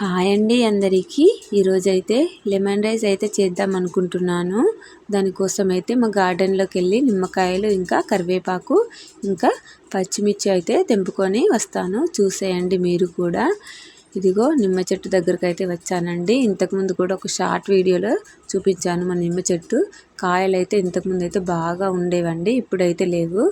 Hi అండి అందరికీ. ఈరోజైతే లెమన్ రైస్ అయితే చేద్దాం అనుకుంటున్నాను. దానికోసం అయితే మా గార్డెన్లోకి వెళ్ళి నిమ్మకాయలు ఇంకా కరివేపాకు ఇంకా పచ్చిమిర్చి అయితే తెంపుకొని వస్తాను. చూసేయండి మీరు కూడా. ఇదిగో నిమ్మ చెట్టు దగ్గరికి అయితే వచ్చానండి. ఇంతకుముందు కూడా ఒక షార్ట్ వీడియోలో చూపించాను మా నిమ్మ చెట్టు. కాయలు అయితే ఇంతకుముందు అయితే బాగా ఉండేవండి ఇప్పుడైతే లేవు.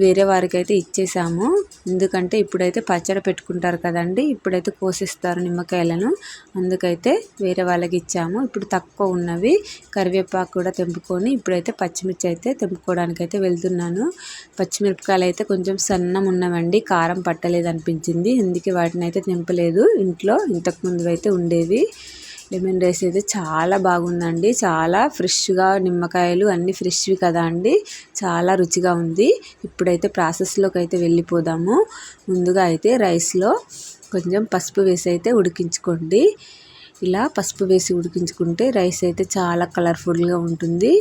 వేరే వారికి అయితే ఇచ్చేసాము. ఎందుకంటే ఇప్పుడైతే పచ్చడి పెట్టుకుంటారు కదండి. ఇప్పుడైతే కోసిస్తారు నిమ్మకాయలను. అందుకైతే వేరే వాళ్ళకి ఇచ్చాము. ఇప్పుడు తక్కువ ఉన్నవి. కరివేపాకు కూడా తెంపుకొని ఇప్పుడైతే పచ్చిమిర్చి అయితే తెంపుకోవడానికి అయితే వెళ్తున్నాను. పచ్చిమిరపకాయలు అయితే కొంచెం సన్నం ఉన్నవండి. కారం పట్టలేదు అనిపించింది అందుకే వాటిని అయితే తెంపలేదు. ఇంట్లో ఇంతకుముందు అయితే ఉండేవి. లెమన్ రైస్ అయితే చాలా బాగుందండి. చాలా ఫ్రెష్గా నిమ్మకాయలు అన్నీ ఫ్రెష్వి కదా అండి. చాలా రుచిగా ఉంది. ఇప్పుడైతే ప్రాసెస్లోకి అయితే వెళ్ళిపోదాము. ముందుగా అయితే రైస్లో కొంచెం పసుపు వేసి అయితే ఉడికించుకోండి. ఇలా పసుపు వేసి ఉడికించుకుంటే రైస్ అయితే చాలా కలర్ఫుల్గా ఉంటుంది.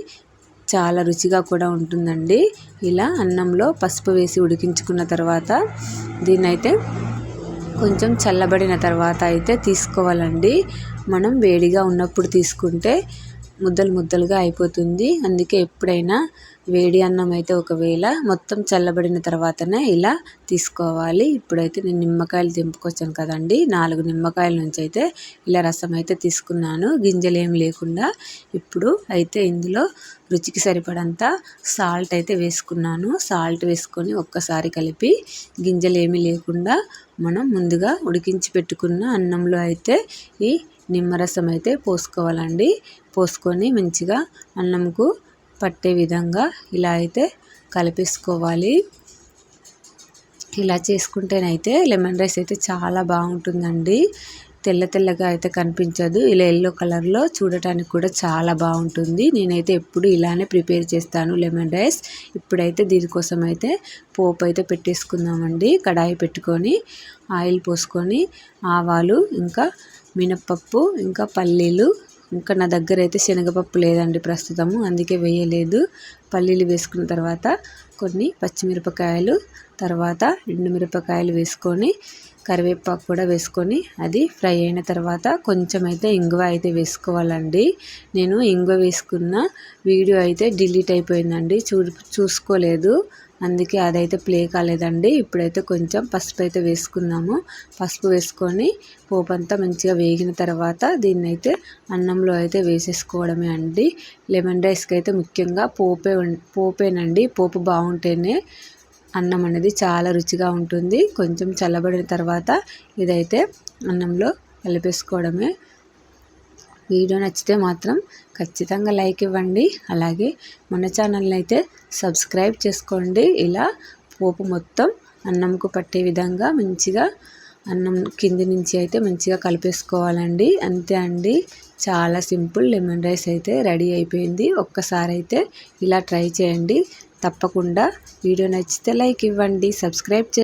చాలా రుచిగా కూడా ఉంటుందండి. ఇలా అన్నంలో పసుపు వేసి ఉడికించుకున్న తర్వాత దీన్నైతే కొంచెం చల్లబడిన తర్వాత అయితే తీసుకోవాలండి. మనం వేడిగా ఉన్నప్పుడు తీసుకుంటే ముద్దలు ముద్దలుగా అయిపోతుంది. అందుకే ఎప్పుడైనా వేడి అన్నం అయితే ఒకవేళ మొత్తం చల్లబడిన తర్వాతనే ఇలా తీసుకోవాలి. ఇప్పుడైతే నేను నిమ్మకాయలు తెంపుకొచ్చాను కదండి. నాలుగు నిమ్మకాయల నుంచి అయితే ఇలా రసం అయితే తీసుకున్నాను. గింజలు ఏమి లేకుండా ఇప్పుడు అయితే ఇందులో రుచికి సరిపడంత సాల్ట్ అయితే వేసుకున్నాను. సాల్ట్ వేసుకొని ఒక్కసారి కలిపి గింజలు ఏమీ లేకుండా మనం ముందుగా ఉడికించి పెట్టుకున్న అన్నంలో అయితే ఈ నిమ్మరసం అయితే పోసుకోవాలండి. పోసుకొని మంచిగా అన్నంకు పట్టే విధంగా ఇలా అయితే కలిపేసుకోవాలి. ఇలా చేసుకుంటేనైతే లెమన్ రైస్ అయితే చాలా బాగుంటుందండి. తెల్ల తెల్లగా అయితే కనిపించదు. ఇలా ఎల్లో కలర్లో చూడటానికి కూడా చాలా బాగుంటుంది. నేనైతే ఎప్పుడు ఇలానే ప్రిపేర్ చేస్తాను లెమన్ రైస్. ఇప్పుడైతే దీనికోసం అయితే పోపు అయితే పెట్టేసుకుందామండి. కడాయి పెట్టుకొని ఆయిల్ పోసుకొని ఆవాలు ఇంకా మినప్పప్పు ఇంకా పల్లీలు ఇంకా నా దగ్గర అయితే శనగపప్పు లేదండి ప్రస్తుతము అందుకే వేయలేదు. పల్లీలు వేసుకున్న తర్వాత కొన్ని పచ్చిమిరపకాయలు తర్వాత ఎండుమిరపకాయలు వేసుకొని కరివేపాకు కూడా వేసుకొని అది ఫ్రై అయిన తర్వాత కొంచెం అయితే ఇంగువ అయితే వేసుకోవాలండి. నేను ఇంగువ వేసుకున్న వీడియో అయితే డిలీట్ అయిపోయిందండి. చూ చూసుకోలేదు. అందుకే అదైతే ప్లే కాలేదండి. ఇప్పుడైతే కొంచెం పసుపు అయితే వేసుకున్నాము పసుపు వేసుకొని పోపు అంతా మంచిగా వేగిన తర్వాత దీన్ని అయితే అన్నంలో అయితే వేసేసుకోవడమే అండి. లెమన్ రైస్కి అయితే ముఖ్యంగా పోపే పోపేనండి. పోపు బాగుంటేనే అన్నం అనేది చాలా రుచిగా ఉంటుంది. కొంచెం చల్లబడిన తర్వాత ఇదైతే అన్నంలో కలిపేసుకోవడమే. వీడియో నచ్చితే మాత్రం ఖచ్చితంగా లైక్ ఇవ్వండి. అలాగే మన ఛానల్ని అయితే సబ్స్క్రైబ్ చేసుకోండి. ఇలా పోపు మొత్తం అన్నంకు పట్టే విధంగా మంచిగా అన్నం కింది నుంచి అయితే మంచిగా కలిపేసుకోవాలండి. అంతే అండి. చాలా సింపుల్ లెమన్ రైస్ అయితే రెడీ అయిపోయింది. ఒక్కసారి అయితే ఇలా ట్రై చేయండి. తప్పకుండా వీడియో నచ్చితే లైక్ ఇవ్వండి సబ్స్క్రైబ్ చే